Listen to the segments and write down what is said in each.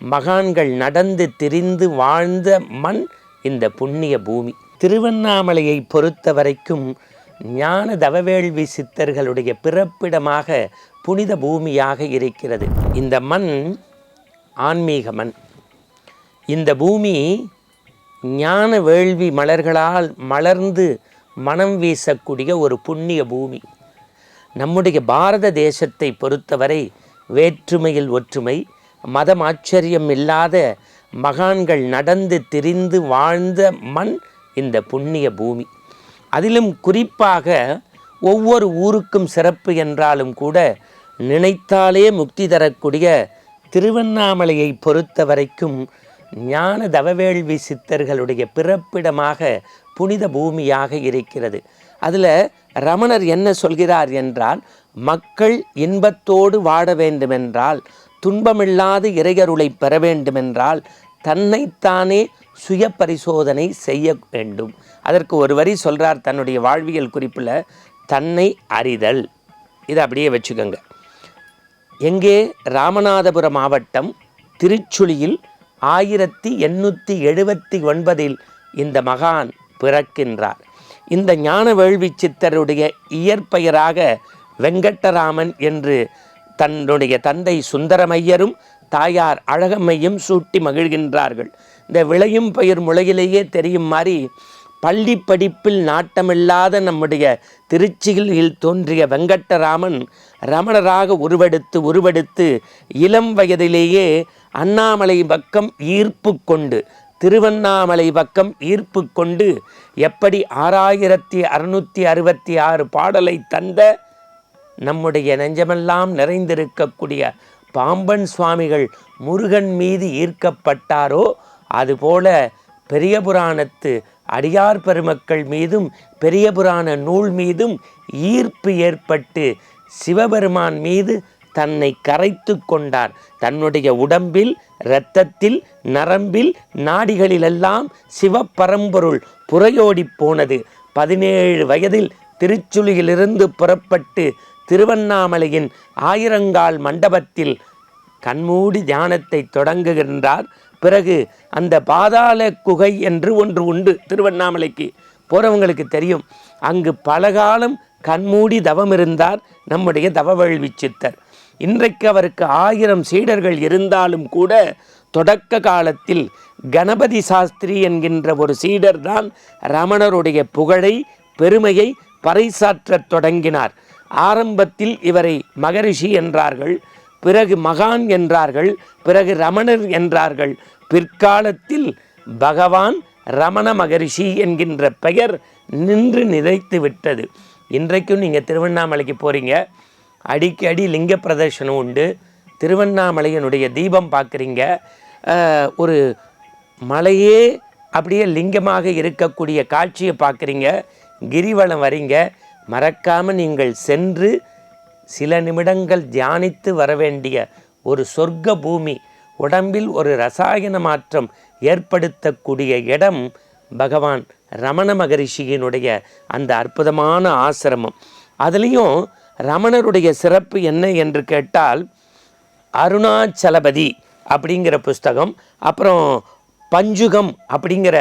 மகான்கள் நடந்து திரிந்து வாழ்ந்த மண் இந்த புண்ணிய பூமி. திருவண்ணாமலையை பொறுத்த வரைக்கும் ஞான தவவேள்வி சித்தர்களுடைய பிறப்பிடமாக புனித பூமியாக இருக்கிறது. இந்த மண் ஆன்மீக மண். இந்த பூமி ஞான வேள்வி மலர்களால் மலர்ந்து மனம் வீசக்கூடிய ஒரு புண்ணிய பூமி. நம்முடைய பாரத தேசத்தை பொறுத்தவரை வேற்றுமையில் ஒற்றுமை மதம் ஆச்சரியம் இல்லாத மகான்கள் நடந்து திரிந்து வாழ்ந்த மண் இந்த புண்ணிய பூமி. அதிலும் குறிப்பாக ஒவ்வொரு ஊருக்கும் சிறப்பு என்றாலும் கூட நினைத்தாலே முக்தி தரக்கூடிய திருவண்ணாமலையை பொறுத்த வரைக்கும் ஞான தவவேள்வி சித்தர்களுடைய பிறப்பிடமாக புனித பூமியாக இருக்கிறது. அதில் ரமணர் என்ன சொல்கிறார் என்றால் மக்கள் இன்பத்தோடு வாழ வேண்டுமென்றால் துன்பமில்லாத இறையருளை பெற வேண்டுமென்றால் தன்னைத்தானே சுய பரிசோதனை செய்ய வேண்டும். அதற்கு ஒரு வரி சொல்கிறார் தன்னுடைய வாழ்வியல் குறிப்பில் தன்னை அறிதல். இதை அப்படியே வச்சுக்கோங்க. எங்கே ராமநாதபுரம் மாவட்டம் திருச்சுழியில் ஆயிரத்தி எண்ணூற்றி எழுபத்தி ஒன்பதில் இந்த மகான் பிறக்கின்றார். இந்த ஞான வேள்வி சித்தருடைய இயற்பெயராக வெங்கட்டராமன் என்று தன்னுடைய தந்தை சுந்தரமையரும் தாயார் அழகம்மையும் சூட்டி மகிழ்கின்றார்கள். இந்த விளையும் பயிர் முளையிலேயே தெரியும் மாதிரி பள்ளி படிப்பில் நாட்டமில்லாத நம்முடைய திருச்சியில் தோன்றிய வெங்கட்டராமன் ரமணராக உருவெடுத்து உருவெடுத்து இளம் வயதிலேயே அண்ணாமலை பக்கம் ஈர்ப்பு கொண்டு திருவண்ணாமலை பக்கம் ஈர்ப்பு கொண்டு எப்படி ஆறாயிரத்தி அறுநூற்றி அறுபத்தி ஆறு பாடலை தந்த நம்முடைய நெஞ்சமெல்லாம் நிறைந்திருக்கக்கூடிய பாம்பன் சுவாமிகள் முருகன் மீது ஈர்க்கப்பட்டாரோ அதுபோல பெரிய புராணத்து அடியார் பெருமக்கள் மீதும் பெரிய புராண நூல் மீதும் ஈர்ப்பு ஏற்பட்டு சிவபெருமான் மீது தன்னை கரைத்து கொண்டார். தன்னுடைய உடம்பில் இரத்தத்தில் நரம்பில் நாடிகளிலெல்லாம் சிவப்பரம்பொருள் புறையோடி போனது. பதினேழு வயதில் திருச்சுழியிலிருந்து புறப்பட்டு திருவண்ணாமலையின் ஆயிரங்கால் மண்டபத்தில் கண்மூடி தியானத்தை தொடங்குகின்றார். பிறகு அந்த பாதாள குகை என்று ஒன்று உண்டு திருவண்ணாமலைக்கு. போகிறவங்களுக்கு தெரியும் அங்கு பலகாலம் கண்மூடி தவம் இருந்தார் நம்முடைய தவவேள்வி சித்தர். இன்றைக்கு அவருக்கு ஆயிரம் சீடர்கள் இருந்தாலும் கூட தொடக்க காலத்தில் கணபதி சாஸ்திரி என்கின்ற ஒரு சீடர் தான் ரமணருடைய புகழை பெருமையை பறைசாற்றத் தொடங்கினார். ஆரம்பத்தில் இவரை மகரிஷி என்றார்கள் பிறகு மகான் என்றார்கள் பிறகு ரமணர் என்றார்கள். பிற்காலத்தில் பகவான் ரமண மகரிஷி என்கின்ற பெயர் நின்று நிலைத்து விட்டது. இன்றைக்கும் நீங்கள் திருவண்ணாமலைக்கு போகிறீங்க அடிக்கடி லிங்க பிரதர்ஷனம் உண்டு திருவண்ணாமலையினுடைய தீபம் பார்க்குறீங்க ஒரு மலையே அப்படியே லிங்கமாக இருக்கக்கூடிய காட்சியை பார்க்குறீங்க கிரிவலம் வரீங்க மறக்காமல் நீங்கள் சென்று சில நிமிடங்கள் தியானித்து வர வேண்டிய ஒரு சொர்க்க பூமி உடம்பில் ஒரு ரசாயன மாற்றம் ஏற்படுத்தக்கூடிய இடம் பகவான் ரமண மகரிஷியினுடைய அந்த அற்புதமான ஆசிரமம். அதுலேயும் ரமணருடைய சிறப்பு என்ன என்று கேட்டால் அருணாச்சலபதி அப்படிங்கிற புஸ்தகம் அப்புறம் பஞ்சுகம் அப்படிங்கிற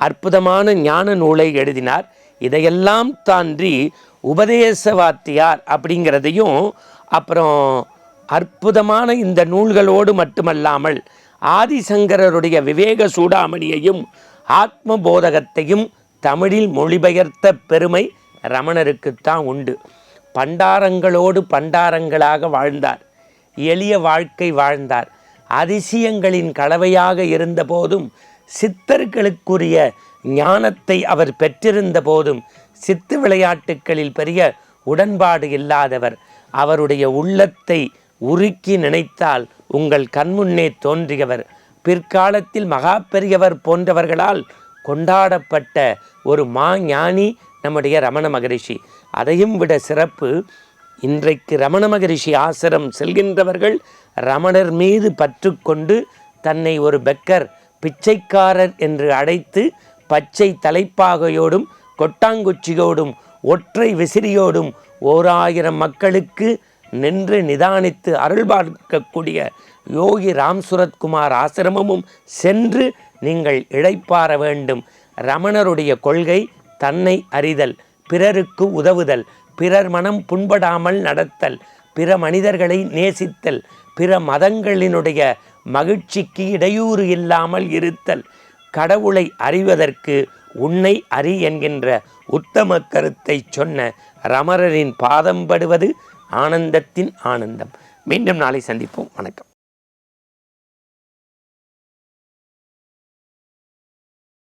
அற்புதமான ஞான நூலை எழுதினார். இதையெல்லாம் தாண்டி உபதேச வாத்தியார் அப்படிங்கிறதையும் அப்புறம் அற்புதமான இந்த நூல்களோடு மட்டுமல்லாமல் ஆதிசங்கரருடைய விவேக சூடாமணியையும் ஆத்ம போதகத்தையும் தமிழில் மொழிபெயர்த்த பெருமை ரமணருக்குத்தான் உண்டு. பண்டாரங்களோடு பண்டாரங்களாக வாழ்ந்தார். எளிய வாழ்க்கை வாழ்ந்தார். அதிசயங்களின் கலவையாக இருந்தபோதும் சித்தர்களுக்குரிய ஞானத்தை அவர் பெற்றிருந்த போதும் சித்து விளையாட்டுகளில் பெரிய உடன்பாடு இல்லாதவர். அவருடைய உள்ளத்தை உருக்கி நினைத்தால் உங்கள் கண்முன்னே தோன்றியவர். பிற்காலத்தில் மகா பெரியவர் போன்றவர்களால் கொண்டாடப்பட்ட ஒரு மா ஞானி நம்முடைய ரமண மகரிஷி. அதையும் விட சிறப்பு இன்றைக்கு ரமண மகரிஷி ஆசிரம் செல்கின்றவர்கள் ரமணர் மீது பற்றுக்கொண்டு தன்னை ஒரு பெக்கர் பிச்சைக்காரர் என்று அழைத்து பச்சை தலைப்பாகையோடும் கொட்டாங்குச்சியோடும் ஒற்றை விசிறியோடும் ஓர் ஆயிரம் மக்களுக்கு நின்று நிதானித்து அருள் பார்க்கக்கூடிய யோகி ராம் சுரத்குமார் ஆசிரமமும் சென்று நீங்கள் இழைப்பார வேண்டும். ரமணருடைய கொள்கை தன்னை அறிதல் பிறருக்கு உதவுதல் பிறர் மனம் புண்படாமல் நடத்தல் பிற மனிதர்களை நேசித்தல் பிற மதங்களினுடைய மகிழ்ச்சிக்கு இடையூறு இல்லாமல் இருத்தல் கடவுளை அறிவதற்கு உன்னை அறி என்கின்ற உத்தம கருத்தை சொன்ன ரமரரின் பாதம் படுவது ஆனந்தத்தின் ஆனந்தம். மீண்டும் நாளை சந்திப்போம். வணக்கம்.